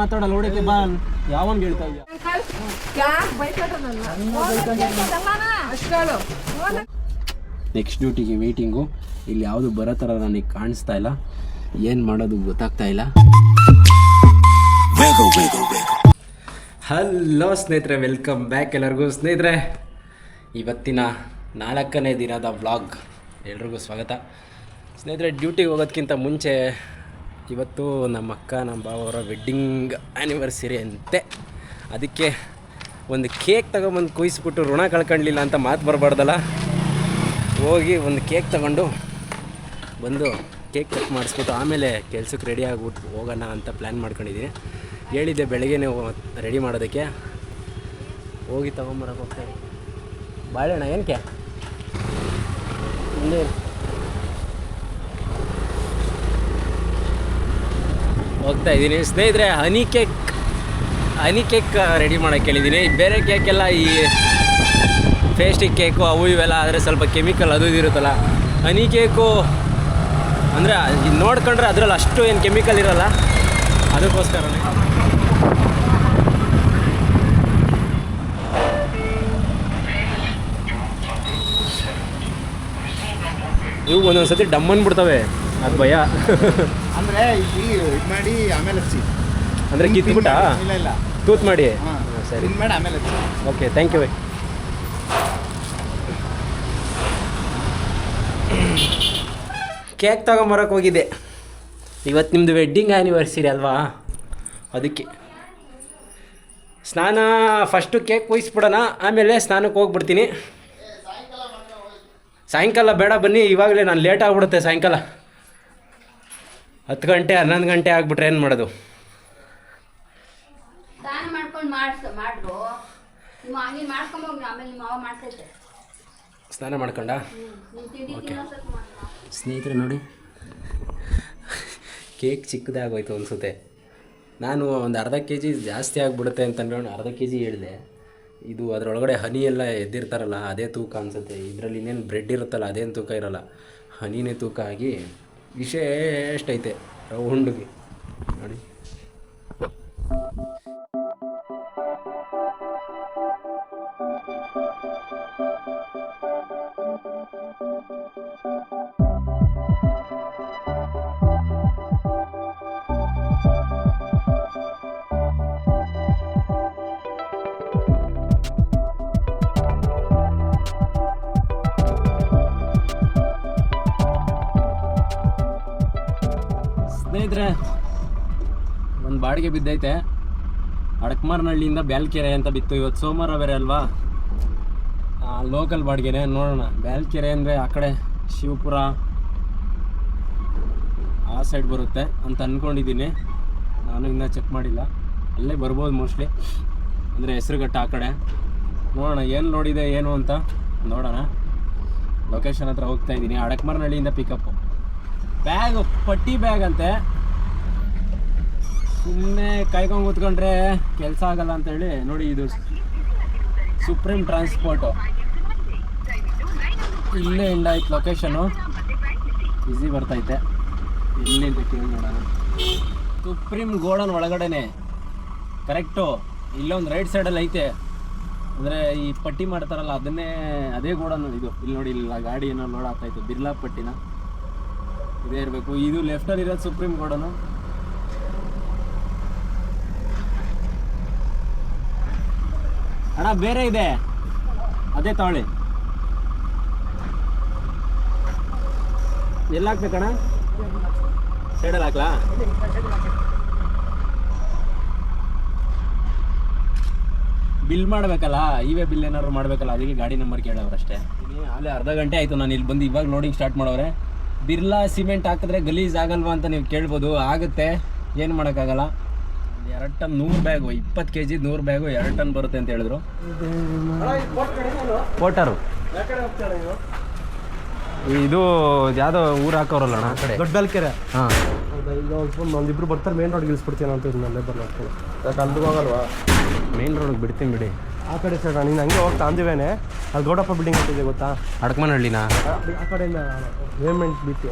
ಮಾತಾಡಲ್ಲ ಓಡಕ್ಕೆ ಬಾ ಯಾವನ್ ಹೇಳ್ತಾ ಇದ್ಯಾ? ನೆಕ್ಸ್ಟ್ ಡ್ಯೂಟಿಗೆ ವೇಟಿಂಗು ಇಲ್ಲಿ ಯಾವುದು ಬರೋ ಥರ ನನಗೆ ಕಾಣಿಸ್ತಾ ಇಲ್ಲ. ಏನು ಮಾಡೋದು ಗೊತ್ತಾಗ್ತಾ ಇಲ್ಲ. ಹಲೋ ಸ್ನೇಹಿತರೆ ವೆಲ್ಕಮ್ ಬ್ಯಾಕ್ ಎಲ್ಲರಿಗೂ. ಸ್ನೇಹಿತರೆ ಇವತ್ತಿನ ನಾಲ್ಕನೇ ದಿನದ ವ್ಲಾಗ್ ಎಲ್ರಿಗೂ ಸ್ವಾಗತ. ಸ್ನೇಹಿತರೆ ಡ್ಯೂಟಿಗೆ ಹೋಗೋದಕ್ಕಿಂತ ಮುಂಚೆ ಇವತ್ತು ನಮ್ಮ ಅಕ್ಕ ನಮ್ಮ ಬಾವರ ವೆಡ್ಡಿಂಗ್ ಆ್ಯನಿವರ್ಸರಿ ಅಂತೆ. ಅದಕ್ಕೆ ಒಂದು ಕೇಕ್ ತಗೊಂಬಂದು ಕುಯಿಸ್ಬಿಟ್ಟು ಋಣ ಕಳ್ಕೊಳ್ಲಿಲ್ಲ ಅಂತ ಮಾತು ಬರಬಾರ್ದಲ್ಲ? ಹೋಗಿ ಒಂದು ಕೇಕ್ ತಗೊಂಡು ಬಂದು ಕೇಕ್ ಕಟ್ ಮಾಡಿಸ್ಬಿಟ್ಟು ಆಮೇಲೆ ಕೆಲ್ಸಕ್ಕೆ ರೆಡಿ ಆಗಿಬಿಟ್ಟು ಹೋಗೋಣ ಅಂತ ಪ್ಲ್ಯಾನ್ ಮಾಡ್ಕೊಂಡಿದ್ದೀನಿ ಹೇಳಿದ್ದೆ ಬೆಳಗ್ಗೆನೇ ರೆಡಿ ಮಾಡೋದಕ್ಕೆ. ಹೋಗಿ ತೊಗೊಂಬರಕ್ಕೆ ಹೋಗ್ತೇವೆ ಬಾಳೆಣ್ಣ ಏನಕ್ಕೆ ಇಲ್ಲೇ ಇರು. ಹೋಗ್ತಾ ಇದ್ದೀನಿ. ಸ್ನೇಹಿತರೆ honey cake honey cake ready ಮಾಡೋಕ್ಕೆ ಹೇಳಿದ್ದೀನಿ. ಬೇರೆ ಕೇಕೆಲ್ಲ ಈ ಪೇಸ್ಟಿಕ್ ಕೇಕು ಅವು ಇವೆಲ್ಲ ಆದರೆ ಸ್ವಲ್ಪ ಕೆಮಿಕಲ್ ಅದು ಇದಿರುತ್ತಲ್ಲ ಹನಿ ಕೇಕು ಅಂದರೆ ನೋಡ್ಕೊಂಡ್ರೆ ಅದರಲ್ಲಿ ಅಷ್ಟು ಏನು ಕೆಮಿಕಲ್ ಇರಲ್ಲ. ಅದಕ್ಕೋಸ್ಕರ ಇವು ಒಂದೊಂದು ಸತಿ ಡಮ್ ಬಿಡ್ತವೆ ಅದು ಭಯ. ಅಂದ್ರೆ ಇಲ್ಲಿ ಇದು ಮಾಡಿ ಆಮೇಲೆ ಹಚ್ಚಿ ಅಂದರೆ ಕಿತ್ಬಿಟ್ಟ? ಇಲ್ಲ ಇಲ್ಲ. ತೂತ್ ಮಾಡಿ? ಹಾ ಸರಿ. ಇದು ಮಾಡಿ ಆಮೇಲೆ ಹಚ್ಚಿ ಓಕೆ ಥ್ಯಾಂಕ್ ಯು ಕೇಕ್ ತಗೊಂಬರಕ್ಕೆ ಹೋಗಿದ್ದೆ. ಇವತ್ತು ನಿಮ್ಮದು ವೆಡ್ಡಿಂಗ್ ಆ್ಯನಿವರ್ಸರಿ ಅಲ್ವಾ? ಅದಕ್ಕೆ. ಸ್ನಾನ ಫಸ್ಟು ಕೇಕ್ ಕೊಯ್ಸ್ಬಿಡೋಣ ಆಮೇಲೆ ಸ್ನಾನಕ್ಕೆ ಹೋಗ್ಬಿಡ್ತೀನಿ. ಸಾಯಂಕಾಲ ಬೇಡ ಬನ್ನಿ ಇವಾಗಲೇ ನಾನು ಲೇಟ್ ಆಗಿಬಿಡುತ್ತೆ ಸಾಯಂಕಾಲ. ಹತ್ತು ಗಂಟೆ ಹನ್ನೊಂದು ಗಂಟೆ ಆಗ್ಬಿಟ್ರೆ ಏನು ಮಾಡೋದು? ಸ್ನಾನ ಮಾಡ್ಕೊಂಡು ಮಾಡ್ಸ ಮಾಡ್ರು. ನಿಮ್ಮ ನೀನು ಮಾಡ್ಕೊಂಬೋಗಿ ಆಮೇಲೆ ನಿಮ್ಮ ಮಾವ ಮಾಡ್ತೈತೆ. ಸ್ನಾನ ಮಾಡ್ಕೊಂಡ? ಸ್ನೇಹಿತರೆ ನೋಡಿ ಕೇಕ್ ಚಿಕ್ಕದಾಗೋಯ್ತು ಅನಿಸುತ್ತೆ. ನಾನು ಒಂದು ಅರ್ಧ ಕೆ ಜಿ ಜಾಸ್ತಿ ಆಗಿಬಿಡುತ್ತೆ ಅಂತ ಅಂದ್ರೆ ಅರ್ಧ ಕೆ ಜಿ ಹೇಳಿದೆ. ಇದು ಅದರೊಳಗಡೆ ಹನಿ ಎಲ್ಲ ಎದ್ದಿರ್ತಾರಲ್ಲ ಅದೇ ತೂಕ ಅನಿಸುತ್ತೆ. ಇದರಲ್ಲಿ ಇನ್ನೇನು ಬ್ರೆಡ್ ಇರುತ್ತಲ್ಲ ಅದೇನು ತೂಕ ಇರಲ್ಲ. ಹನಿನೇ ತೂಕ ಆಗಿ ವಿಶೇಷ ಐತೆ ರೌಂಡ್ಗೆ ನೋಡಿ. ಸ್ನೇಹಿತರೆ ಒಂದು ಬಾಡಿಗೆ ಬಿದ್ದೈತೆ. ಅಡಕಮಾರ್ನಹಳ್ಳಿಯಿಂದ ಬ್ಯಾಲ್ಕೆರೆ ಅಂತ ಬಿತ್ತು. ಇವತ್ತು ಸೋಮವಾರ ಬೇರೆ ಅಲ್ವಾ? ಲೋಕಲ್ ಬಾಡಿಗೆನೆ ನೋಡೋಣ. ಬ್ಯಾಲ್ಕೆರೆ ಅಂದರೆ ಆ ಕಡೆ ಶಿವಪುರ ಆ ಸೈಡ್ ಬರುತ್ತೆ ಅಂತ ಅಂದ್ಕೊಂಡಿದ್ದೀನಿ ನಾನು ಇನ್ನೂ ಚೆಕ್ ಮಾಡಿಲ್ಲ. ಅಲ್ಲೇ ಬರ್ಬೋದು ಮೋಸ್ಟ್ಲಿ ಅಂದರೆ ಹೆಸರುಘಟ್ಟ ಆ ಕಡೆ. ನೋಡೋಣ, ಏನು ನೋಡಿದೆ, ಏನು ಅಂತ ನೋಡೋಣ. ಲೊಕೇಶನ್ ಹತ್ರ ಹೋಗ್ತಾ ಇದ್ದೀನಿ. ಅಡಕಮಾರ್ನಹಳ್ಳಿಯಿಂದ ಪಿಕಪ್ಪು ಬ್ಯಾಗ್ ಪಟ್ಟಿ ಬ್ಯಾಗ್ ಅಂತೆ. ಸುಮ್ಮನೆ ಕಾಯ್ಕೊಂಡು ಕೂತ್ಕೊಂಡ್ರೆ ಕೆಲಸ ಆಗಲ್ಲ ಅಂತೇಳಿ ನೋಡಿ ಇದು ಸುಪ್ರೀಂ ಟ್ರಾನ್ಸ್ಪೋರ್ಟು ಇಲ್ಲೇ ಇಲ್ಲ ಆಯ್ತು ಲೊಕೇಶನು ಈಸಿ ಬರ್ತೈತೆ ಇಲ್ಲಿ ಅಂತ ಕೇಳಿ ನೋಡೋಣ. ಸುಪ್ರೀಂ ಗೋಡನ್ ಒಳಗಡೆನೆ. ಕರೆಕ್ಟು ಇಲ್ಲೊಂದು ರೈಟ್ ಸೈಡಲ್ಲಿ ಐತೆ. ಅಂದರೆ ಈ ಪಟ್ಟಿ ಮಾಡ್ತಾರಲ್ಲ, ಅದನ್ನೇ, ಅದೇ ಗೋಡನ್ ಇದು. ಇಲ್ಲಿ ನೋಡಿ, ಇಲ್ಲ ಗಾಡಿ ಏನೋ ಲೋಡ್ ಆಗ್ತಾಯಿತ್ತು ಬಿರ್ಲಾ ಪಟ್ಟಿನ ಇದೇ ಇರಬೇಕು. ಇದು ಲೆಫ್ಟಲ್ಲಿ ಇರೋದು ಸುಪ್ರೀಂ ಕೋರ್ಟನು ಅಣ್ಣ, ಬೇರೆ ಇದೆ. ಅದೇ ತಗೊಳ್ಳಿ ಎಲ್ಲ ಹಾಕ್ಬೇಕಣ್ಣ ಸೈಡಲ್ಲಿ ಹಾಕ್ಲಾ? ಬಿಲ್ ಮಾಡಬೇಕಲ್ಲ, ಇವೇ ಬಿಲ್ ಏನಾದ್ರು ಮಾಡಬೇಕಲ್ಲ, ಅದಕ್ಕೆ ಗಾಡಿ ನಂಬರ್ ಕೇಳೋರಷ್ಟೇ ಅಲ್ಲೇ ಅರ್ಧ ಗಂಟೆ ಆಯಿತು ನಾನು ಇಲ್ಲಿ ಬಂದು ಇವಾಗ ಲೋಡಿಂಗ್ ಸ್ಟಾರ್ಟ್ ಮಾಡವ್ರೆ ಬಿರ್ಲಾ ಸಿಮೆಂಟ್ ಹಾಕಿದ್ರೆ ಗಲೀಜ್ ಆಗಲ್ವಾ ಅಂತ ನೀವು ಕೇಳ್ಬೋದು, ಆಗುತ್ತೆ. ಏನು ಮಾಡೋಕ್ಕಾಗಲ್ಲ? ಎರಡು ಟನ್ ನೂರು ಬ್ಯಾಗು ಇಪ್ಪತ್ತು ಕೆ ಜಿ ನೂರು ಬ್ಯಾಗು ಎರಡು ಟನ್ ಬರುತ್ತೆ ಅಂತ ಹೇಳಿದ್ರು. ಕೋಟರು ಇದು ಯಾವುದೋ ಊರು ಹಾಕೋರಲ್ಲ ಅಣ್ಣ? ಆ ಕಡೆ. ದೊಡ್ಡ ಬೆಲ್ಕೆರೆ. ಹಾಂ. ಈಗ ಒಂದಿಬ್ರು ಬರ್ತಾರೆ ಮೇನ್ ರೋಡ್ ಇಳಿಸ್ಬಿಡ್ತೀನಿ ಅಂತ ಇದನ್ನೆಲ್ಲ ಬರ್ಲಾಡ್ಕೊಂಡು ಯಾಕೆ ಅಲ್ಲಿಗೆ ಹೋಗಲ್ವಾ? ಮೇನ್ ರೋಡಿಗೆ ಬಿಡ್ತೀನಿ ಬಿಡಿ. ಆ ಕಡೆ ಸರ್ ನೀನು ಹಂಗೆ ಹೋಗ್ತಾ ಅಂದಿವೇನೆ ಅಲ್ಲಿ ದೊಡ್ಡಪ್ಪ ಬಿಲ್ಡಿಂಗ್ ಅಂತಿದೆ ಗೊತ್ತಾ? ಅಡ್ಕಮನಹಳ್ಳಿನ ಆ ಆ ಕಡೆಯಿಂದ ಪೇಮೆಂಟ್ ಬಿಟ್ಟು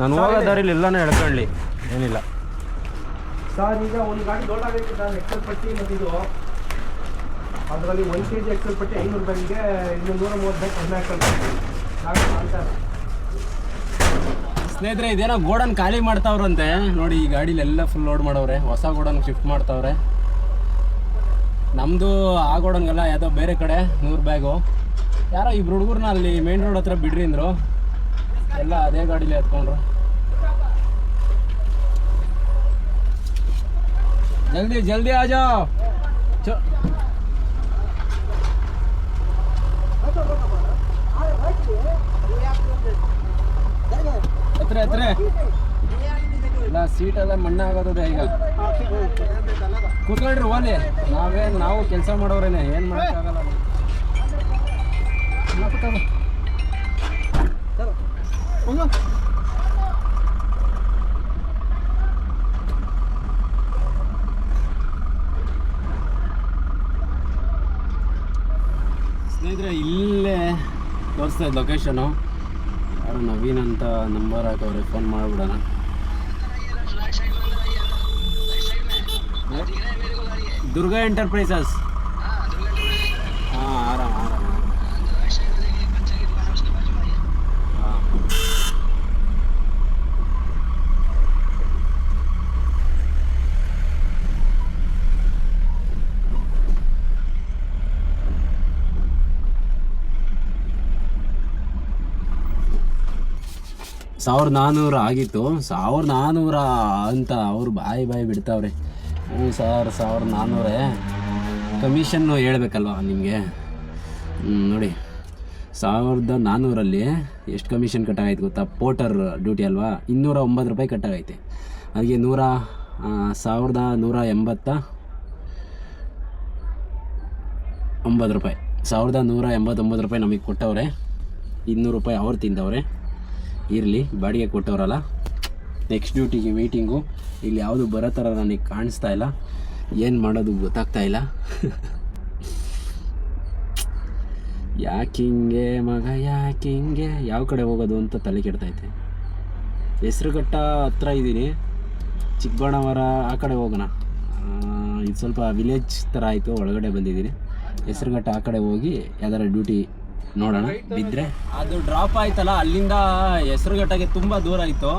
ನಾನು ಹೋಗೋ ದಾರಿಲಿ ಎಲ್ಲಾನು ಎಳ್ಕೊಳ್ಳಿ ಏನಿಲ್ಲ. ಸರ್, ಈಗ ಒಂದು ಗಾಡಿ ಲೋಡ್ ಸರ್ ಎಕ್ಸೆಲ್ ಪಟ್ಟಿ ಮತ್ತು ಇದು. ಅದರಲ್ಲಿ ಒನ್ ಕೆ ಜಿ ಎಕ್ಸೆಲ್ ಪಟ್ಟಿ ಐನೂರು ರೂಪಾಯಿಗೆ ಇನ್ನೊಂದು ನೂರ ಮೂವತ್ತು ಹದಿನಾಲ್ಕು ಮಾಡ್ತಾರೆ ಸ್ನೇಹಿತರೆ, ಇದೇನೋ ಗೋಡನ್ ಖಾಲಿ ಮಾಡ್ತಾವ್ರಂತೆ. ನೋಡಿ, ಈ ಗಾಡಿಲೆಲ್ಲ ಫುಲ್ ಲೋಡ್ ಮಾಡವ್ರೆ. ಹೊಸ ಗೋಡನ್ ಶಿಫ್ಟ್ ಮಾಡ್ತಾವ್ರೆ. ನಮ್ಮದು ಆ ಗೋಡನ್ಗೆಲ್ಲ ಯಾವುದೋ ಬೇರೆ ಕಡೆ, ನೂರು ಬ್ಯಾಗು. ಯಾರೋ ಇಬ್ರು ಹುಡುಗರನ್ನ ಅಲ್ಲಿ ಮೇನ್ ರೋಡ್ ಹತ್ರ ಬಿಡ್ರಿ ಅಂದರು. ಎಲ್ಲ ಅದೇ ಗಾಡೀಲಿ ಎತ್ಕೊಂಡ್ರು. ಜಲ್ದಿ ಜಲ್ದಿ ಆಜಾ ಚೋ ಹತ್ರ ಹತ್ರ ಇಲ್ಲ ಸೀಟ್ ಎಲ್ಲ ಮಣ್ಣಾಗೋತದೆ ಈಗ ಕೂತ್ಕೊಳ್ರಿ ಓಲಿ ನಾವೇನು ನಾವು ಕೆಲಸ ಮಾಡೋರೇನೆ ಏನು ಮಾಡೋಕ್ಕಾಗಲ್ಲ ಸ್ನೇಹಿತರೆ ಇಲ್ಲೇ ತೋರಿಸ್ತಾ ಇದ್ದು ಲೊಕೇಶನು ಯಾರು ನವೀನ್ ಅಂತ ನಂಬರ್ ಹಾಕವ್ರೆ ಫೋನ್ ಮಾಡಿಬಿಡೋಣ. ದುರ್ಗಾ ಎಂಟರ್ಪ್ರೈಸಸ್ ಹಾಂ ಆರಾಮ್ ಆರಾಮ್ ಹಾಂ ಸಾವಿರದ ನಾನ್ನೂರು ಆಗಿತ್ತು. ಸಾವಿರದ ನಾನ್ನೂರ ಅಂತ ಅವ್ರು ಬಾಯಿ ಬಾಯಿ ಬಿಡ್ತಾವ್ರೆ. ಹ್ಞೂ ಸರ್ ಸಾವಿರದ ನಾನ್ನೂರೇ ಕಮಿಷನ್ನು ಹೇಳ್ಬೇಕಲ್ವ ನಿಮಗೆ? ನೋಡಿ. ಸಾವಿರದ ನಾನ್ನೂರಲ್ಲಿ ಎಷ್ಟು ಕಮಿಷನ್ ಕಟ್ಟಾಗೈತೆ ಗೊತ್ತಾ? ಪೋರ್ಟರ್ ಡ್ಯೂಟಿ ಅಲ್ವಾ? ಇನ್ನೂರ ಒಂಬತ್ತು ರೂಪಾಯಿ ಕಟ್ಟಾಗೈತೆ ಅದಕ್ಕೆ ನೂರ ಸಾವಿರದ ನೂರ ಎಂಬತ್ತ ಒಂಬತ್ತು ರೂಪಾಯಿ. ಸಾವಿರದ ನೂರ ಎಂಬತ್ತೊಂಬತ್ತು ರೂಪಾಯಿ ನಮಗೆ ಕೊಟ್ಟವ್ರೆ. ಇನ್ನೂರು ರೂಪಾಯಿ ಅವ್ರು ತಿಂದವ್ರೆ. ಇರಲಿ, ಬಾಡಿಗೆ ಕೊಟ್ಟವರಲ್ಲ. ನೆಕ್ಸ್ಟ್ ಡ್ಯೂಟಿಗೆ ಮೀಟಿಂಗು ಇಲ್ಲಿ ಯಾವುದು ಬರೋ ಥರ ನನಗೆ ಕಾಣಿಸ್ತಾ ಇಲ್ಲ. ಏನು ಮಾಡೋದು ಗೊತ್ತಾಗ್ತಾ ಇಲ್ಲ. ಯಾಕಿಂಗೆ ಮಗ, ಯಾಕಿಂಗೆ? ಯಾವ ಕಡೆ ಹೋಗೋದು ಅಂತ ತಲೆ ಕೆಡ್ತೈತೆ ಹೆಸ್ರುಘಟ್ಟ ಹತ್ರ ಇದ್ದೀನಿ. ಚಿಕ್ಕಬಣ್ಣವರ ಆ ಕಡೆ ಹೋಗೋಣ. ಇದು ಸ್ವಲ್ಪ ವಿಲೇಜ್ ಥರ ಆಯಿತು, ಒಳಗಡೆ ಬಂದಿದ್ದೀನಿ. ಹೆಸ್ರುಘಟ್ಟ ಆ ಕಡೆ ಹೋಗಿ, ಯಾವ್ದಾರ ಡ್ಯೂಟಿ ನೋಡೋಣ. ಬಿದ್ದರೆ ಅದು ಡ್ರಾಪ್ ಆಯ್ತಲ್ಲ ಅಲ್ಲಿಂದ ಹೆಸರುಘಟ್ಟಗೆ ತುಂಬ ದೂರ ಆಯಿತು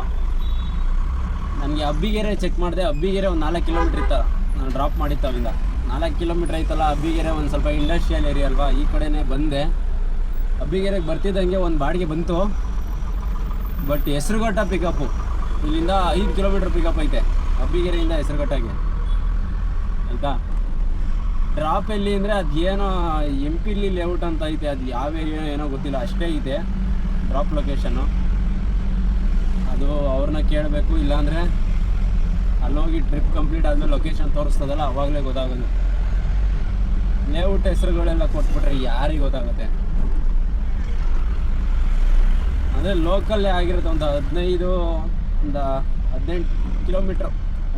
ನನಗೆ ಅಬ್ಬಿಗೆರೆ ಚೆಕ್ ಮಾಡಿದೆ ಅಬ್ಬಿಗೆರೆ ಒಂದು ನಾಲ್ಕು ಕಿಲೋಮೀಟ್ರ್ ಇತ್ತು. ನಾನು ಡ್ರಾಪ್ ಮಾಡಿತ್ತು ಅಲ್ಲಿಂದ ನಾಲ್ಕು ಕಿಲೋಮೀಟ್ರ್ ಆಯ್ತಲ್ಲ ಅಬ್ಬಿಗೆರೆ ಒಂದು ಸ್ವಲ್ಪ ಇಂಡಸ್ಟ್ರಿಯಲ್ ಏರಿಯಾ ಅಲ್ವಾ ಈ ಕಡೆನೇ ಬಂದೆ. ಅಬ್ಬಿಗೆರೆಗೆ ಬರ್ತಿದ್ದಂಗೆ ಒಂದು ಬಾಡಿಗೆ ಬಂತು. ಬಟ್ ಹೆಸ್ರುಘಟ್ಟ ಪಿಕಪ್ಪು ಇಲ್ಲಿಂದ ಐದು ಕಿಲೋಮೀಟ್ರ್ ಪಿಕಪ್ ಐತೆ ಅಬ್ಬಿಗೆರೆಯಿಂದ ಹೆಸ್ರುಘಟ್ಟಗೆ ಆಯಿತಾ? ಡ್ರಾಪ್ ಎಲ್ಲಿ ಅಂದರೆ ಅದು ಏನೋ ಎಂ ಪಿಲಿ ಲೇಔಟ್ ಅಂತ ಐತೆ, ಅದು ಯಾವ ಏರಿಯಾ ಏನೋ ಗೊತ್ತಿಲ್ಲ, ಅಷ್ಟೇ ಇದೆ ಡ್ರಾಪ್ ಲೊಕೇಶನ್ನು ಅದು ಅವ್ರನ್ನ ಕೇಳಬೇಕು, ಇಲ್ಲಾಂದರೆ ಅಲ್ಲೋಗಿ ಟ್ರಿಪ್ ಕಂಪ್ಲೀಟ್ ಆದಮೇಲೆ ಲೊಕೇಶನ್ ತೋರಿಸ್ತದಲ್ಲ, ಅವಾಗಲೇ ಗೊತ್ತಾಗೋದು. ಲೇಔಟ್ ಹೆಸರುಗಳೆಲ್ಲ ಕೊಟ್ಬಿಟ್ರೆ ಯಾರಿಗೆ ಗೊತ್ತಾಗುತ್ತೆ? ಅಂದರೆ ಲೋಕಲ್ಲೇ ಆಗಿರುತ್ತೆ, ಒಂದು ಹದಿನೈದು, ಒಂದು ಹದಿನೆಂಟು ಕಿಲೋಮೀಟ್ರ್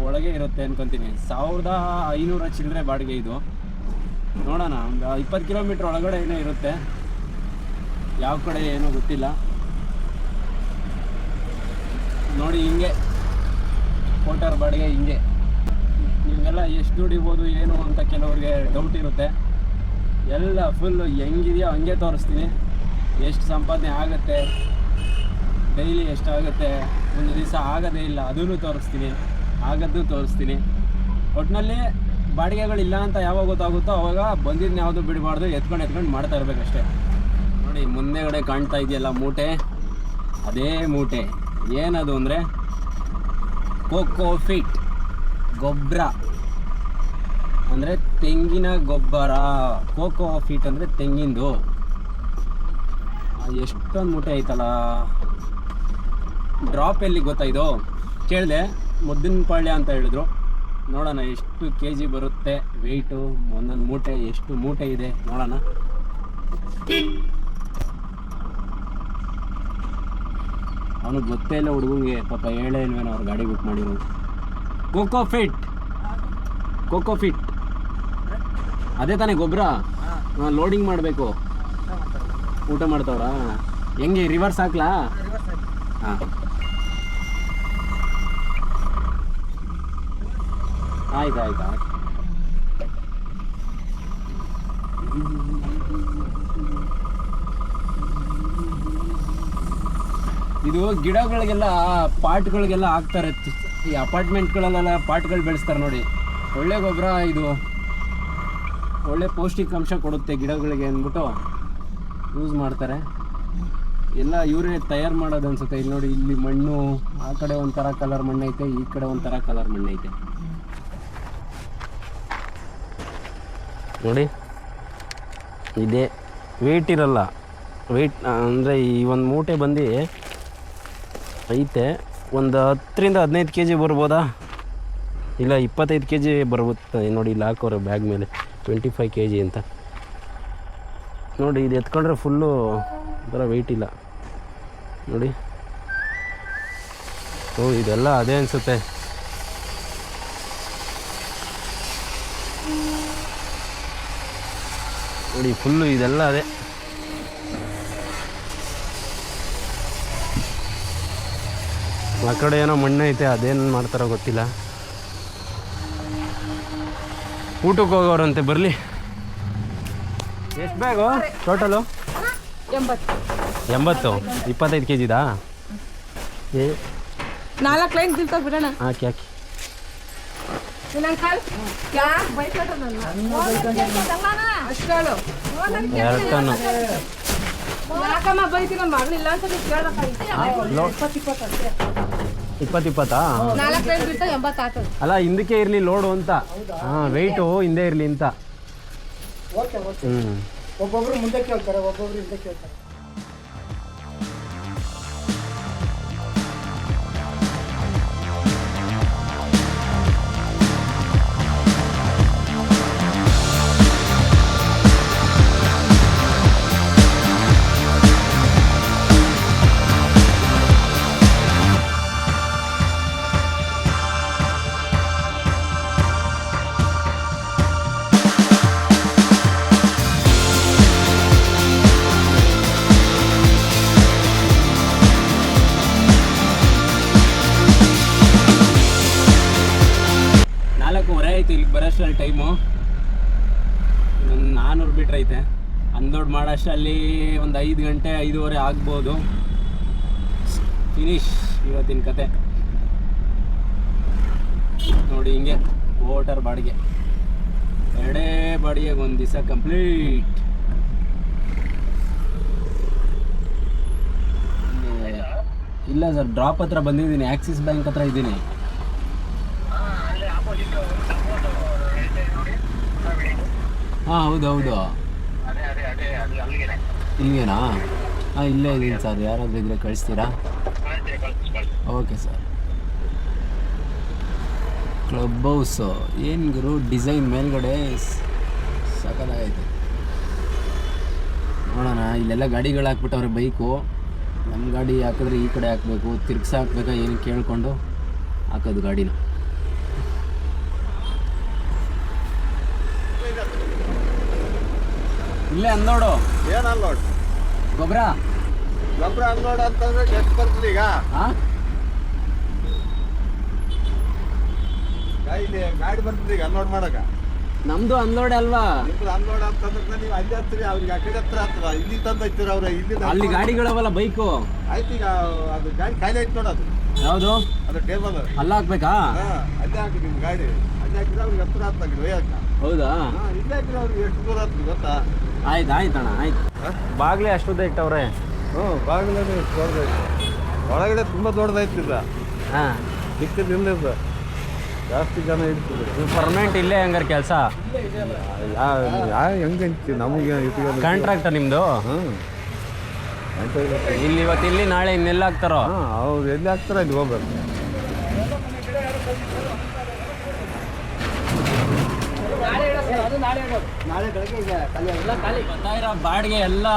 ಒಳಗೆ ಇರುತ್ತೆ ಅನ್ಕೊಂತೀನಿ. ಸಾವಿರದ ಐನೂರ ಚಿಲ್ಲರೆ ಬಾಡಿಗೆ ಇದು. ನೋಡೋಣ, ಒಂದು ಇಪ್ಪತ್ತು ಕಿಲೋಮೀಟ್ರ್ ಒಳಗಡೆ ಏನೋ ಇರುತ್ತೆ. ಯಾವ ಕಡೆ ಏನೂ ಗೊತ್ತಿಲ್ಲ. ನೋಡಿ ಹಿಂಗೆ, ಕೋಟರ್ ಬಾಡಿಗೆ ಹಿಂಗೆ. ನಿಮಗೆಲ್ಲ ಎಷ್ಟು ದುಡಿಬೋದು, ಏನು ಅಂತ ಕೆಲವ್ರಿಗೆ ಡೌಟ್ ಇರುತ್ತೆ. ಎಲ್ಲ ಫುಲ್ಲು ಹೆಂಗಿದೆಯೋ ಹಂಗೆ ತೋರಿಸ್ತೀನಿ. ಎಷ್ಟು ಸಂಪಾದನೆ ಆಗುತ್ತೆ ಡೈಲಿ ಎಷ್ಟಾಗುತ್ತೆ ಒಂದು ದಿವಸ ಆಗೋದೇ ಇಲ್ಲ ಅದೂ ತೋರಿಸ್ತೀನಿ. ಆಗದ್ದು ತೋರಿಸ್ತೀನಿ. ಒಟ್ಟಿನಲ್ಲಿ ಬಾಡಿಗೆಗಳಿಲ್ಲ ಅಂತ ಯಾವಾಗ ಗೊತ್ತಾಗುತ್ತೋ ಅವಾಗ ಬಂದಿದ್ದನ್ನ ಯಾವುದು ಬಿಡಬಾರ್ದು, ಎತ್ಕೊಂಡು ಎತ್ಕೊಂಡು ಮಾಡ್ತಾ ಇರಬೇಕಷ್ಟೇ. ನೋಡಿ, ಮುಂದೆಗಡೆ ಕಾಣ್ತಾ ಇದೆಯಲ್ಲ ಮೂಟೆ? ಅದೇ ಮೂಟೆ. ಏನದು ಅಂದರೆ ಕೋಕೋ ಫಿಟ್ ಗೊಬ್ಬರ ಅಂದರೆ ತೆಂಗಿನ ಗೊಬ್ಬರ. ಕೋಕೋ ಫೀಟ್ ಅಂದರೆ ತೆಂಗಿಂದು. ಎಷ್ಟೊಂದು ಮೂಟೆ ಐತಲ್ಲ. ಡ್ರಾಪ್ ಎಲ್ಲಿ ಗೊತ್ತಾಯಿತು ಕೇಳಿದೆ ಮುದ್ದಿನ ಪಾಳ್ಯ ಅಂತ ಹೇಳಿದ್ರು. ನೋಡೋಣ ಎಷ್ಟು ಕೆ ಜಿ ಬರುತ್ತೆ ವೆಯ್ಟು ಒಂದೊಂದು ಮೂಟೆ ಎಷ್ಟು ಮೂಟೆ ಇದೆ ನೋಡೋಣ. ಅವನು ಗೊತ್ತೇ ಇಲ್ಲ ಹುಡುಗಂಗೆ ಪಾಪ ಹೇಳೇ ಇಲ್ವೇನೋ ಅವ್ರು ಗಾಡಿ ಬುಕ್ ಮಾಡಿರೋದು ಕೋಕೋ ಫಿಟ್ ಕೋಕೋ ಫಿಟ್ ಅದೇ ತಾನೇ ಗೊಬ್ಬರ ಲೋಡಿಂಗ್ ಮಾಡಬೇಕು. ಊಟ ಮಾಡ್ತಾವ್ರಾ? ಹೆಂಗೆ ರಿವರ್ಸ್ ಹಾಕ್ಲಾ? ಹಾಂ. ಆಯ್ತು ಆಯ್ತು ಇದು ಗಿಡಗಳಿಗೆಲ್ಲ, ಪಾಟ್ಗಳಿಗೆಲ್ಲ ಹಾಕ್ತಾರೆ. ಈ ಅಪಾರ್ಟ್ಮೆಂಟ್ಗಳಲ್ಲೆಲ್ಲ ಪಾಟ್ಗಳು ಬೆಳೆಸ್ತಾರೆ ನೋಡಿ. ಒಳ್ಳೆ ಗೊಬ್ಬರ ಇದು. ಒಳ್ಳೆ ಪೌಷ್ಟಿಕಾಂಶ ಕೊಡುತ್ತೆ ಗಿಡಗಳಿಗೆ ಅಂದ್ಬಿಟ್ಟು ಯೂಸ್ ಮಾಡ್ತಾರೆ. ಎಲ್ಲ ಇವರೇ ತಯಾರು ಮಾಡೋದು ಅನ್ಸುತ್ತೆ. ಇಲ್ಲಿ ನೋಡಿ, ಇಲ್ಲಿ ಮಣ್ಣು, ಆ ಕಡೆ ಒಂಥರ ಕಲರ್ ಮಣ್ಣೈತೆ, ಈ ಕಡೆ ಒಂಥರ ಕಲರ್ ಮಣ್ಣೈತೆ. ನೋಡಿ. ಇದೆ. ವೆಯ್ಟ್ ಇರಲ್ಲ. ವೆಯ್ಟ್ ಅಂದರೆ ಈ ಒಂದು ಮೂಟೆ ಬಂದು ಐತೆ. ಒಂದು ಹತ್ತರಿಂದ ಹದಿನೈದು ಕೆ ಜಿ ಬರ್ಬೋದಾ? ಇಲ್ಲ, ಇಪ್ಪತ್ತೈದು ಕೆ ಜಿ ಬರ್ಬೋದು ನೋಡಿ ಇಲ್ಲಿ ಹಾಕೋರು ಬ್ಯಾಗ್ ಮೇಲೆ. ಟ್ವೆಂಟಿ ಫೈವ್ ಕೆ ಜಿ ಅಂತ. ನೋಡಿ, ಇದು ಎತ್ಕೊಂಡ್ರೆ ಫುಲ್ಲು ಒಂಥರ ವೆಯ್ಟ್ ಇಲ್ಲ. ನೋಡಿ. ಓ, ಇದೆಲ್ಲ ಅದೇ ಅನಿಸುತ್ತೆ. ನೋಡಿ ಫುಲ್ಲು ಇದೆಲ್ಲ ಅದೇ. ಆ ಕಡೆ ಏನೋ ಮಣ್ಣು ಐತೆ ಅದೇನು ಮಾಡ್ತಾರೋ ಗೊತ್ತಿಲ್ಲ. ಊಟಕ್ಕೆ ಹೋಗೋರಂತೆ ಬರಲಿ. ಎಷ್ಟು ಬ್ಯಾಗು ಟೋಟಲು? ಎಂಬತ್ತು. ಎಂಬತ್ತು? ಇಪ್ಪತ್ತೈದು ಕೆ ಜಿದಾ ಏ. ನಾಲ್ಕು ಲೈನ್ ತಿಂತಾಗ ಬಿಡೋಣ. ಹಾಕಿ ಹಾಕಿ. ಇನ್ನೊಂದು ಯಾಕೆ ಬೈಕೊಟ್ರು ನನ್ನ ಅಷ್ಟೇಳು. ಎರಡು ಟನ್ನು ಯಾಕಮ್ಮ ಬೈತೀನಿ ನಮ್ಮ ಮಗಳಿಲ್ಲ ಅಂತ ನೀವು ಕೇಳಬೇಕಾಗಿತ್ತು. ಲೋ ಇಪ್ಪತ್ತು ಇಪ್ಪತ್ತು ನಾಲ್ಕು ಎಂಬತ್ತು ಆಗ್ತದೆ ಅಲ್ಲ ಹಿಂದಕ್ಕೆ ಇರಲಿ ಲೋಡು ಅಂತ. ಹಾಂ ವೆಯ್ಟು ಹಿಂದೆ ಇರಲಿ ಅಂತ. Okay okay. ಹ್ಞೂ ಒಬ್ಬೊಬ್ರು ಮುಂದೆ ಕೇಳ್ತಾರೆ ಒಬ್ಬೊಬ್ರು ಹಿಂದೆ ಕೇಳ್ತಾರೆ. ಒಂದು ನಾನ್ನೂರು ಮೀಟ್ರ್ ಐತೆ. ಅನ್ಲೋಡ್ ಮಾಡೋಷ್ಟರಲ್ಲಿ ಒಂದು ಐದು ಗಂಟೆ, ಐದೂವರೆ ಆಗ್ಬೋದು. ಫಿನಿಶ್ ಇವತ್ತಿನ ಕತೆ. ನೋಡಿ ಹಿಂಗೆ ವೋಟರ್ ಬಾಡಿಗೆ. ಎರಡೇ ಬಾಡಿಗೆಗೆ ಒಂದು ದಿವಸ ಕಂಪ್ಲೀಟ್ ಇಲ್ಲ ಸರ್ ಡ್ರಾಪ್ ಹತ್ರ ಬಂದಿದ್ದೀನಿ ಆಕ್ಸಿಸ್ ಬ್ಯಾಂಕ್ ಹತ್ರ ಇದ್ದೀನಿ. ಹಾಂ, ಹೌದು ಹೌದು. ಹಾಂ, ಇಲ್ಲೇ ಇದ್ದೀನಿ ಸರ್. ಯಾರಾದರೂ ಇದ್ರೆ ಕಳಿಸ್ತೀರಾ? Okay sir. Club house. ಏನು ಗುರು? ಡಿಸೈನ್ ಮೇಲ್ಗಡೆ ಸಕಲಾಗೈತೆ ನೋಡೋಣ, ಇಲ್ಲೆಲ್ಲ ಗಾಡಿಗಳು ಹಾಕ್ಬಿಟ್ಟವ್ರೆ ಬೈಕು. ನಮ್ಮ ಗಾಡಿ ಹಾಕಿದ್ರೆ ಈ ಕಡೆ ಹಾಕಬೇಕು. ತಿರ್ಗ್ಸ ಹಾಕ್ಬೇಕಾ ಏನು ಕೇಳಿಕೊಂಡು ಹಾಕೋದು ಗಾಡಿನ. ಇಲ್ಲೇ ಅಂದೋಡು ಏನ್ ನೋಡಿ ಗೊಬ್ಬರ ಗೊಬ್ಬರ ಅನ್ಲೋಡ್ ಅಂತಂದ್ರೆ ಎಷ್ಟು ಬರ್ತದೆ ಈಗ? ಇಲ್ಲಿ ಗಾಡಿ ಬರ್ತದೆ ಈಗ ಅನ್ಲೋಡ್ ಮಾಡಕ ನಮ್ದು ಅನ್ಲೋಡ್ ಅಲ್ವಾ? ನಿಮ್ದು ಅನ್ಲೋಡ್ ಅಂತಂದ್ರೆ ನೀವು ಅಲ್ಲಿ ಹತ್ತಿರಿ ಅವ್ರಿಗೆ ಆ ಕಡೆ ಹತ್ರ ಹತ್ರ. ಇಲ್ಲಿ ತಂದು ಅವ್ರ ಇಲ್ಲಿ ಅಲ್ಲಿ ಗಾಡಿಗಳವಲ್ಲ ಬೈಕು. ಆಯ್ತು ಈಗ ಅದು ಗಾಡಿ ಖಾಲಿ ಆಯ್ತು ನೋಡೋದು ಯಾವುದು? ಅದು ಟೇಬಲ್ ಅಲ್ಲ ಹಾಕ್ಬೇಕಾ? ಹಾ ಅಲ್ಲೇ ಹಾಕಿ ನಿಮ್ಮ ಗಾಡಿ. ಅಲ್ಲೇ ಹಾಕಿದ್ರೆ ಅವ್ರಿಗೆ ಹತ್ತಿರ ಹತ್ತಾಗಿ ಒಯ್ಯಕ್ಕ ಹೌದಾ? ಹಾ ಇಲ್ಲೇ ಹಾಕಿದ್ರೆ ಅವ್ರಿಗೆ ಎಷ್ಟು ದೂರ ಆಗ್ತದೆ ಗೊತ್ತಾ? ಆಯ್ತು ಆಯ್ತಣ್ಣ ಆಯ್ತು. ಬಾಗ್ಲೇ ಅಷ್ಟುದ್ದ ಇಟ್ಟವ್ರೆ. ಹ್ಞೂ ಬಾಗಿಲೇ ದೊಡ್ಡದೈತೆ ಒಳಗಡೆ ತುಂಬ ದೊಡ್ಡದಾಯ್ತು ಇಲ್ಲ ಹಾಂ ಸಿಕ್ಕಿದ್ದು ಇದು. ಜಾಸ್ತಿ ಜನ ಇರ್ತದೆ ಪರ್ಮನೆಂಟ್ ಇಲ್ಲೇ ಹಂಗಾರೆ ಕೆಲಸ? ಹೆಂಗೆ ನಮಗೆ ಕಾಂಟ್ರಾಕ್ಟ ಕಾಂಟ್ರಾಕ್ಟ್ ನಿಮ್ಮದು ಇಲ್ಲಿ ಇವತ್ತು ಇಲ್ಲಿ ನಾಳೆ ಇನ್ನೆಲ್ಲ ಹಾಕ್ತಾರೋ ಹೌದು ಅವ್ರು ಎಲ್ಲಿ ಹಾಕ್ತಾರೆ ಅಲ್ಲಿ ಹೋಗ್ಬೇಕು. ಬಾಡಿಗೆ ಎಲ್ಲ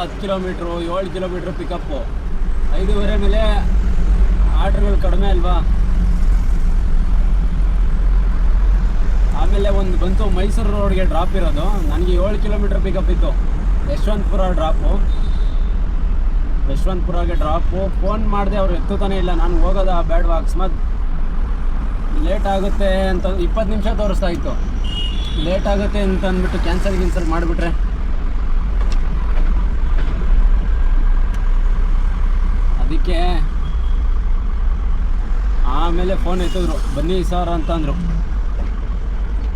ಹತ್ತು ಕಿಲೋಮೀಟ್ರು ಏಳು ಕಿಲೋಮೀಟ್ರ್ ಪಿಕಪ್ಪು ಐದೂವರೆ ಮೇಲೆ ಆರ್ಡ್ರ್ಗಳು ಕಡಿಮೆ ಅಲ್ವಾ? ಆಮೇಲೆ ಒಂದು ಬಂತು ಮೈಸೂರು ರೋಡ್ಗೆ ಡ್ರಾಪ್ ಇರೋದು. ನನಗೆ ಏಳು ಕಿಲೋಮೀಟ್ರ್ ಪಿಕಪ್ ಇತ್ತು. ಯಶವಂತಪುರ ಡ್ರಾಪು ಯಶವಂತಪುರಗೆ ಡ್ರಾಪು ಫೋನ್ ಮಾಡಿದೆ ಅವ್ರು ಎತ್ತುತ್ತಾನೆ ಇಲ್ಲ. ನಾನು ಹೋಗೋದ ವಾಕ್ಸ್ ಅಕಸ್ಮಾತ್ ಲೇಟ್ ಆಗುತ್ತೆ ಅಂತ ಇಪ್ಪತ್ತು ನಿಮಿಷ ತೋರಿಸ್ತಾ ಇತ್ತು. ಲೇಟ್ ಆಗುತ್ತೆ ಅಂತ ಅಂದ್ಬಿಟ್ಟು ಕ್ಯಾನ್ಸಲ್ ಗಿನ್ಸಲ್ ಮಾಡಿಬಿಟ್ರೆ. ಅದಕ್ಕೆ ಆಮೇಲೆ ಫೋನ್ ಎತ್ತಿದ್ರು. ಬನ್ನಿ ಸರ್ ಅಂತಂದರು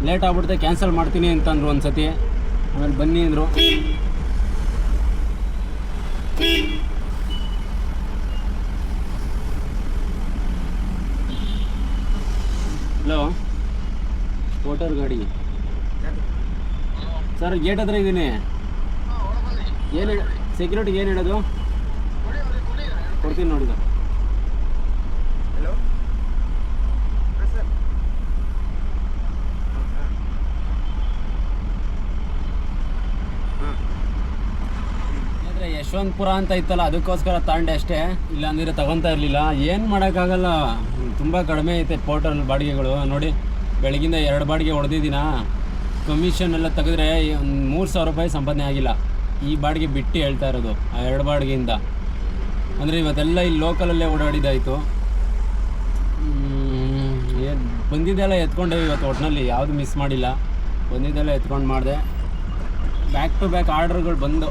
ಲೇಟ್ ಆಗ್ಬಿಡುತ್ತೆ ಕ್ಯಾನ್ಸಲ್ ಮಾಡ್ತೀನಿ ಅಂತಂದ್ರು ಒಂದು ಸತಿ ಆಮೇಲೆ ಬನ್ನಿ ಅಂದರು. ಹಲೋ? ವೋಟರ್ ಗಾಡಿ. ಸರ್ ಗೇಟ್ ಹತ್ರ ಇದ್ದೀನಿ. ಏನು ಸೆಕ್ಯೂರಿಟಿಗೆ ಏನು ಹೇಳೋದು? ಕೊಡ್ತೀನಿ ನೋಡಿ ಹಲೋ ಸರ್ ಅಂದರೆ ಯಶವಂತಪುರ ಅಂತ ಇತ್ತಲ್ಲ, ಅದಕ್ಕೋಸ್ಕರ ತಗೊಂಡೆ ಅಷ್ಟೇ. ಇಲ್ಲಾಂದರೆ ತಗೊತಾ ಇರಲಿಲ್ಲ. ಏನು ಮಾಡೋಕ್ಕಾಗಲ್ಲ. ತುಂಬ ಕಡಿಮೆ ಐತೆ ಪೋರ್ಟಲ್ ಬಾಡಿಗೆಗಳು. ನೋಡಿ, ಬೆಳಗಿಂದ ಎರಡು ಬಾಡಿಗೆ ಹೊಡೆದಿದ್ದೀನ. ಕಮಿಷನ್ ಎಲ್ಲ ತೆಗೆದ್ರೆ ಒಂದು ಮೂರು ಸಾವಿರ ರೂಪಾಯಿ ಸಂಪಾದನೆ ಆಗಿಲ್ಲ. ಈ ಬಾಡಿಗೆ ಬಿಟ್ಟು ಹೇಳ್ತಾ ಇರೋದು, ಆ ಎರಡು ಬಾಡಿಗೆಯಿಂದ. ಅಂದರೆ ಇವತ್ತೆಲ್ಲ ಇಲ್ಲಿ ಲೋಕಲಲ್ಲೇ ಓಡಾಡಿದ್ದಾಯಿತು. ಏನು, ಬಂದಿದ್ದೆಲ್ಲ ಎತ್ಕೊಂಡೆ ಇವತ್ತು ಒಟ್ಟಿನಲ್ಲಿ ಯಾವುದು ಮಿಸ್ ಮಾಡಿಲ್ಲ. ಬಂದಿದ್ದೆಲ್ಲ ಎತ್ಕೊಂಡು ಮಾಡಿದೆ. ಬ್ಯಾಕ್ ಟು ಬ್ಯಾಕ್ ಆರ್ಡ್ರ್ಗಳು ಬಂದು.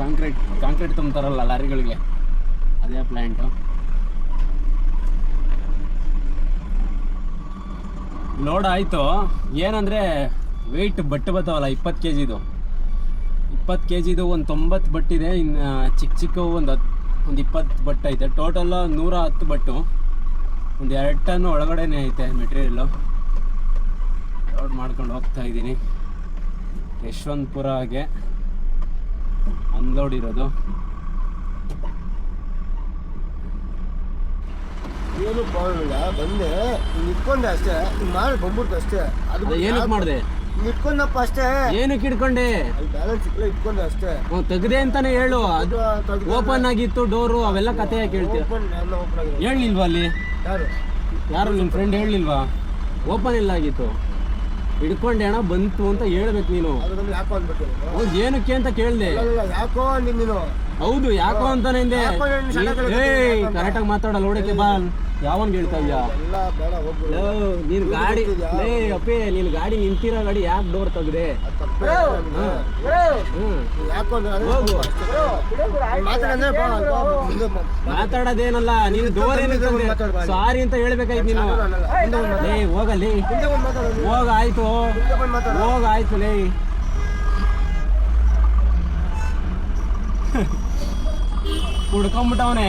ಕಾಂಕ್ರೀಟ್ ಕಾಂಕ್ರೀಟ್ ತುಂಬ್ತಾರಲ್ಲ ಲಾರಿಗಳಿಗೆ? ಅದೇ ಪ್ಲ್ಯಾಂಟು ಲೋಡ್ ಆಯಿತು. ಏನಂದರೆ ವೆಯ್ಟ್ ಬಟ್ಟೆ ಬರ್ತಾವಲ್ಲ ಇಪ್ಪತ್ತು ಕೆ ಜಿದು ಇಪ್ಪತ್ತು ಕೆ ಜಿದು ಒಂದು ತೊಂಬತ್ತು ಬಟ್ಟಿದೆ ಇನ್ನು ಚಿಕ್ಕ ಚಿಕ್ಕ ಒಂದು ಹತ್ತು ಒಂದು ಇಪ್ಪತ್ತು ಬಟ್ಟೆ ಐತೆ. ಟೋಟಲ್ ನೂರ ಹತ್ತು ಬಟ್ಟು. ಒಂದು ಎರಡು ಟನ್ ಒಳಗಡೆನೇ ಐತೆ ಮೆಟೀರಿಯಲ್ಲು ಲೋಡ್ ಮಾಡ್ಕೊಂಡು ಹೋಗ್ತಾ ಇದ್ದೀನಿ. ಯಶವಂತಪುರಗೆ ಅನ್ಲೋಡ್ ಇರೋದು. ಏನು ಪ್ರಾಬ್ಲಮ್ ಇಲ್ಲ ಬಂದೆ. ನೀನು ಇಟ್ಕೊಂಡೆ ಅಷ್ಟೇ. ನೀನು ಮಾಡಿ ಬಂದ್ಬಿಡ್ತು ಅಷ್ಟೇ. ಅದು ಏನಕ್ಕೆ ಮಾಡಿದೆ? ನೀನು ಇಟ್ಕೊಂಡಪ್ಪ ಅಷ್ಟೇ. ಏನಕ್ಕೆ ಇಟ್ಕೊಂಡೆ ಅಲ್ಲಿ ಬ್ಯಾಲೆನ್ಸ್ ಇಲ್ಲ ಇಟ್ಕೊಂಡೆ ಅಷ್ಟೇ. ತೆಗ್ದೆ ಅಂತಾನೆ ಹೇಳು. ಅದು ಓಪನ್ ಆಗಿತ್ತು ಡೋರು ಅವೆಲ್ಲ ಕತೆ ಯಾಕೆ ಹೇಳ್ತೀಯ? ಹೇಳಲಿಲ್ವಾ ಅಲ್ಲಿ? ಯಾರು? ಯಾರು ನಿಮ್ಮ ಫ್ರೆಂಡ್ ಹೇಳಿಲ್ವಾ ಓಪನ್ ಇಲ್ಲ ಆಗಿತ್ತು. ಹಿಡ್ಕೊಂಡೆ ಅಣ್ಣ ಬಂತು ಅಂತ ಹೇಳ್ಬೇಕು ನೀನು. ಅದು ನಮ್ಗೆ ಯಾಕೋ ಅಂದ್ಬಿಟ್ಟು ಹೌದು ಏನಕ್ಕೆ ಅಂತ ಕೇಳ್ದೆ. ಇಲ್ಲ ಯಾಕೋ ಅಂದಿ ನೀನು. ಹೌದು ಯಾಕೋ ಅಂತಾನೆ ಹಿಂದೆ ಯಾಕೋ ನೀನು ಸಣ್ಣ ಕಡೆ ಏಯ್ ಕರೆಕ್ಟಾಗಿ ಮಾತಾಡಲ್ಲ ನೋಡಕ್ಕೆ ಬಾ. ಯಾವನ್ ಹೇಳ್ತಾ ಇದ್ಯಾ? ಎಲ್ಲ ಬೇಡ ಹೋಗ್ಬಿಡು. ಲೋ, ನೀನ್ ಗಾಡಿ ಲೇ ಅಪ್ಪಿ ನೀನ್ ಗಾಡಿ ನಿಂತಿರೋ ಗಾಡಿ ಯಾಕೆ ಡೋರ್ ತೆಗ್ದೆ. ಮಾತಾಡೋದೇನಲ್ಲ ನೀನು ಡೋರ್ ಬಾ. ಸಾರಿ ಅಂತ ಹೇಳ್ಬೇಕಾಯ್ತು ನೀನು. ಲೇ ಹೋಗಲ್ಲಿ. ಹೋಗ ಆಯ್ತು. ಹೋಗ ಆಯ್ತು ಲೇ. ಕುಡ್ಕೊಂಬಿಟ್ಟವನೆ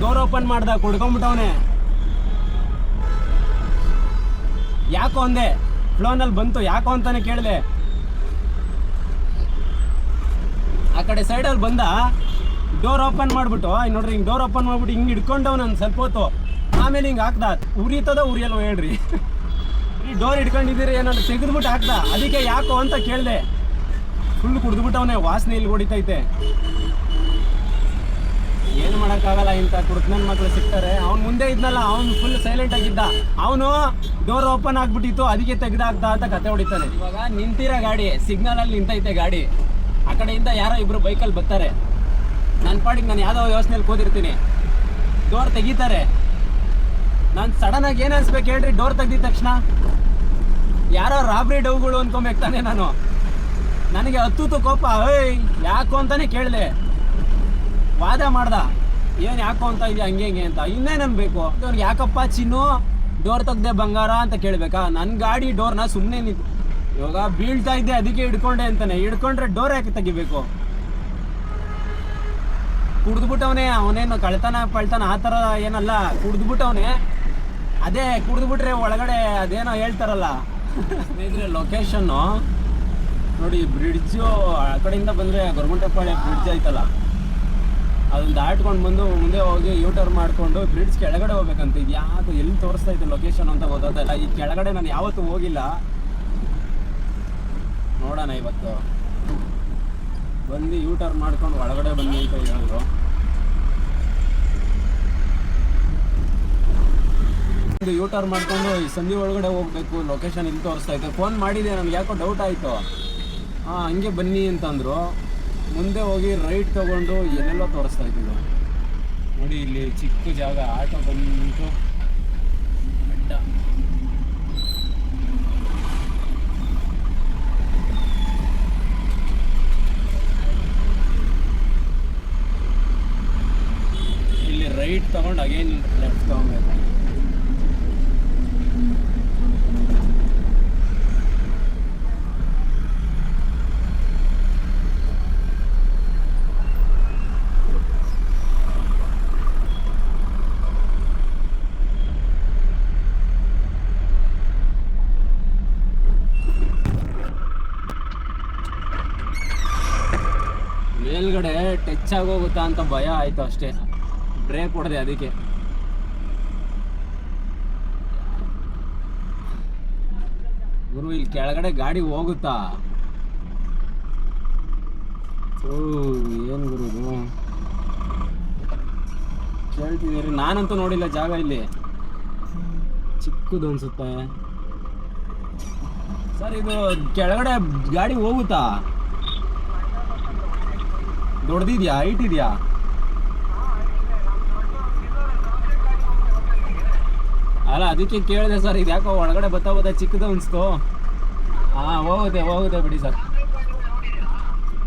ಡೋರ್ ಓಪನ್ ಮಾಡ್ದ ಕುಡ್ಕೊಂಬಿಟ್ಟವನೆ ಯಾಕೋ ಅಂದೆ? ಫ್ಲೋನಲ್ಲಿ ಬಂತು, ಯಾಕೋ ಅಂತಾನೆ ಕೇಳಿದೆ. ಆ ಕಡೆ ಸೈಡಲ್ಲಿ ಬಂದ ಡೋರ್ ಓಪನ್ ಮಾಡಿಬಿಟ್ಟು ನೋಡ್ರಿ ಹಿಂಗೆ ಡೋರ್ ಓಪನ್ ಮಾಡಿಬಿಟ್ಟು ಹಿಂಗೆ ಹಿಡ್ಕೊಂಡವ್ ನಾನು ಸ್ವಲ್ಪ ಹೊತ್ತು. ಆಮೇಲೆ ಹಿಂಗೆ ಹಾಕ್ದ, ಉರಿತದ ಉರಿಯಲ್ವ ಹೇಳ್ರಿ. ಈ ಡೋರ್ ಹಿಡ್ಕೊಂಡಿದ್ದೀರಿ ಏನಾದ್ರು ತೆಗೆದ್ಬಿಟ್ಟು ಹಾಕ್ದ. ಅದಕ್ಕೆ ಯಾಕೋ ಅಂತ ಕೇಳಿದೆ. ಫುಲ್ ಕುಡಿದ್ಬಿಟ್ಟವನೇ, ವಾಸನೆ ಇಲ್ಲಿ ಹೊಡಿತೈತೆ. ಮಾಡೋಕ್ಕಾಗಲ್ಲ ಇಂಥ ಕುಡ್ಕನ ಮಕ್ಕಳು ಸಿಗ್ತಾರೆ. ಅವ್ನು ಮುಂದೆ ಇದ್ನಲ್ಲ, ಅವ್ನು ಫುಲ್ ಸೈಲೆಂಟ್ ಆಗಿದ್ದ. ಅವನು ಡೋರ್ ಓಪನ್ ಆಗ್ಬಿಟ್ಟಿತ್ತು, ಅದಕ್ಕೆ ತೆಗೆದಾಗ್ದ ಅಂತ ಕತೆ ಹೊಡಿತಾನೆ. ಇವಾಗ ನಿಂತಿರೋ ಗಾಡಿ ಸಿಗ್ನಲಲ್ಲಿ ನಿಂತೈತೆ ಗಾಡಿ. ಆ ಕಡೆಯಿಂದ ಯಾರೋ ಇಬ್ಬರು ಬೈಕಲ್ಲಿ ಬರ್ತಾರೆ. ನನ್ನ ಪಾಡಿಗೆ ನಾನು ಯಾವುದೋ ಯೋಚನೆಯಲ್ಲಿ ಕೂತಿರ್ತೀನಿ. ಡೋರ್ ತೆಗಿತಾರೆ. ನಾನು ಸಡನ್ನಾಗಿ ಏನು ಅನ್ಸ್ಬೇಕು ಹೇಳ್ರಿ ಡೋರ್ ತೆಗ್ದಿದ ತಕ್ಷಣ? ಯಾರೋ ರಾಬ್ರಿ ಡೌಗಳು ಅನ್ಕೊಬೇಕು ತಾನೆ ನಾನು. ನನಗೆ ಹತ್ತುತ್ತು ಕೋಪ, ಏಯ್, ಯಾಕೋ ಅಂತಾನೆ ಕೇಳಿದೆ. ವಾದ ಮಾಡ್ದ. ಏನು ಯಾಕೋ ಅಂತ ಇದೆಯಾ, ಹಂಗೆ ಹಿಂಗೆ ಅಂತ. ಇನ್ನೇನು ಅನ್ಬೇಕು ಅವ್ರಿಗೆ ಯಾಕಪ್ಪ ಚಿನ್ನು? ಡೋರ್ ತೆಗ್ದೆ ಬಂಗಾರ ಅಂತ ಕೇಳಬೇಕಾ? ನನ್ನ ಗಾಡಿ ಡೋರ್ನ ಸುಮ್ಮನೆ ನಿಂತು. ಇವಾಗ ಬೀಳ್ತಾ ಇದ್ದೆ, ಅದಕ್ಕೆ ಹಿಡ್ಕೊಂಡೆ ಅಂತಾನೆ. ಹಿಡ್ಕೊಂಡ್ರೆ ಡೋರ್ ಯಾಕೆ ತೆಗಿಬೇಕು? ಕುಡ್ದ್ಬಿಟ್ಟವನೇ, ಅವನೇನು ಕಳ್ತನ ಪಳ್ತನ ಆ ಥರ ಏನಲ್ಲ. ಕುಡ್ದ್ಬಿಟ್ಟವನೇ. ಅದೇ, ಕುಡಿದ್ಬಿಟ್ರೆ ಒಳಗಡೆ ಅದೇನೋ ಹೇಳ್ತಾರಲ್ಲ. ಸ್ನೇಹಿತರೆ ಲೊಕೇಶನ್ನು ನೋಡಿ ಬ್ರಿಡ್ಜು ಆ ಕಡೆಯಿಂದ ಬಂದರೆ ಗೊರಗುಂಟೆಪಾಳ್ಯ ಬ್ರಿಡ್ಜ್ ಐತಲ್ಲ ಅದನ್ನ ದಾಟ್ಕೊಂಡು ಬಂದು ಮುಂದೆ ಹೋಗಿ ಯೂಟರ್ ಮಾಡಿಕೊಂಡು ಬ್ರಿಡ್ಜ್ ಕೆಳಗಡೆ ಹೋಗ್ಬೇಕಂತ ಇದು ಯಾವುದು ಎಲ್ಲಿ ತೋರಿಸ್ತಾ ಇತ್ತು ಲೊಕೇಶನ್ ಅಂತ ಗೊತ್ತಾಗಲ್ಲ ಈ ಕೆಳಗಡೆ ನಾನು ಯಾವತ್ತೂ ಹೋಗಿಲ್ಲ. ನೋಡೋಣ ಇವತ್ತು. ಬಂದು ಯೂಟರ್ ಮಾಡ್ಕೊಂಡು ಒಳಗಡೆ ಬನ್ನಿ ಅಂತ ಹೇಳಿದ್ರು. ಯೂ ಟರ್ನ್ ಮಾಡ್ಕೊಂಡು ಈ ಸಂಧಿ ಒಳಗಡೆ ಹೋಗ್ಬೇಕು. ಲೊಕೇಶನ್ ಇಲ್ಲಿ ತೋರಿಸ್ತಾ ಇತ್ತು ಫೋನ್ ಮಾಡಿದೆ. ನನಗೆ ಯಾಕೋ ಡೌಟ್ ಆಯಿತು. ಹಾಂ, ಹಂಗೆ ಬನ್ನಿ ಅಂತಂದರು. ಮುಂದೆ ಹೋಗಿ ರೈಟ್ ತಗೊಂಡು ಎಲ್ಲೆಲ್ಲೋ ತೋರಿಸ್ತಾ ಇದ್ದೀವಿ. ನೋಡಿ ಇಲ್ಲಿ ಚಿಕ್ಕ ಜಾಗ, ಆಟೋ ಬಂದು ಇಲ್ಲಿ ರೈಟ್ ತಗೊಂಡು ಅಗೇನ್ ಲೆಫ್ಟ್ ತಗೊಬೇಕು ಮೇಲ್ಗಡೆ ಟಚ್ ಅಂತ ಭಯ ಆಯ್ತು ಅಷ್ಟೇ. ಬ್ರೇಕ್ ಹೊಡೆದೆ ಅದಕ್ಕೆ. ಗುರು, ಇಲ್ಲಿ ಕೆಳಗಡೆ ಗಾಡಿ ಹೋಗುತ್ತಾ? ಓ, ಏನು ಗುರು ಇದು? ಕೇಳ್ತಿದ್ದೀರಿ, ನಾನಂತೂ ನೋಡಿಲ್ಲ ಜಾಗ ಇಲ್ಲಿ. ಚಿಕ್ಕದು ಅನ್ಸುತ್ತೆ. ಸರ್, ಇದು ಕೆಳಗಡೆ ಗಾಡಿ ಹೋಗುತ್ತಾ? ದೊಡ್ಡದಿದ್ಯಾ? ಹೈಟ್ ಇದೆಯಾ ಅಲ್ಲ, ಅದಕ್ಕೆ ಕೇಳಿದೆ ಸರ್ ಇದು ಯಾಕೋ ಒಳಗಡೆ ಬತ್ತಾ ಬತ್ತಾ ಚಿಕ್ಕದು ಅನಿಸ್ತು. ಹಾಂ ಹೋಗುತ್ತೆ ಹೋಗುತ್ತೆ ಬಿಡಿ ಸರ್.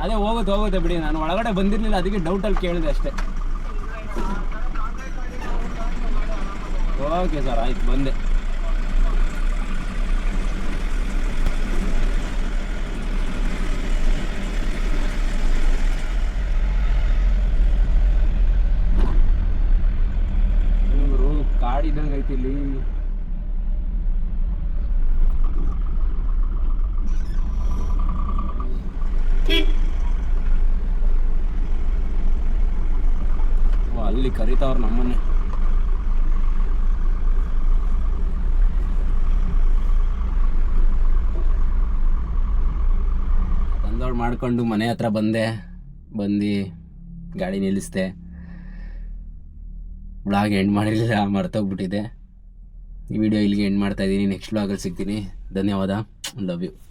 ಅದೇ, ಹೋಗುತ್ತೆ ಹೋಗುತ್ತೆ ಬಿಡಿ. ನಾನು ಒಳಗಡೆ ಬಂದಿರಲಿಲ್ಲ, ಅದಕ್ಕೆ ಡೌಟಲ್ಲಿ ಕೇಳಿದೆ ಅಷ್ಟೇ. ಓಕೆ ಸರ್, ಆಯ್ತು, ಬಂದೆ ಇವ್ರು ಕಾಡಿದಂಗೆ ಐತಿ ಇಲ್ಲಿ ಅಲ್ಲಿ ಕರಿತಾವ್ರ ನಮ್ಮನ್ನ ಬಂದೋಳು ಮಾಡ್ಕೊಂಡು ಮನೆ ಹತ್ರ ಬಂದೆ ಬಂದು ಗಾಡಿ ನಿಲ್ಲಿಸ್ದೆ. ಬ್ಲಾಗ್ ಎಂಡ್ ಮಾಡಿರಲಿಲ್ಲ ಮರ್ತೋಗ್ಬಿಟ್ಟಿದೆ ಈ ವಿಡಿಯೋ ಇಲ್ಲಿಗೆ ಎಂಡ್ ಮಾಡ್ತಾ ಇದ್ದೀನಿ. ನೆಕ್ಸ್ಟ್ ವ್ಲಾಗಲ್ಲಿ ಸಿಗ್ತೀನಿ. ಧನ್ಯವಾದ. Love you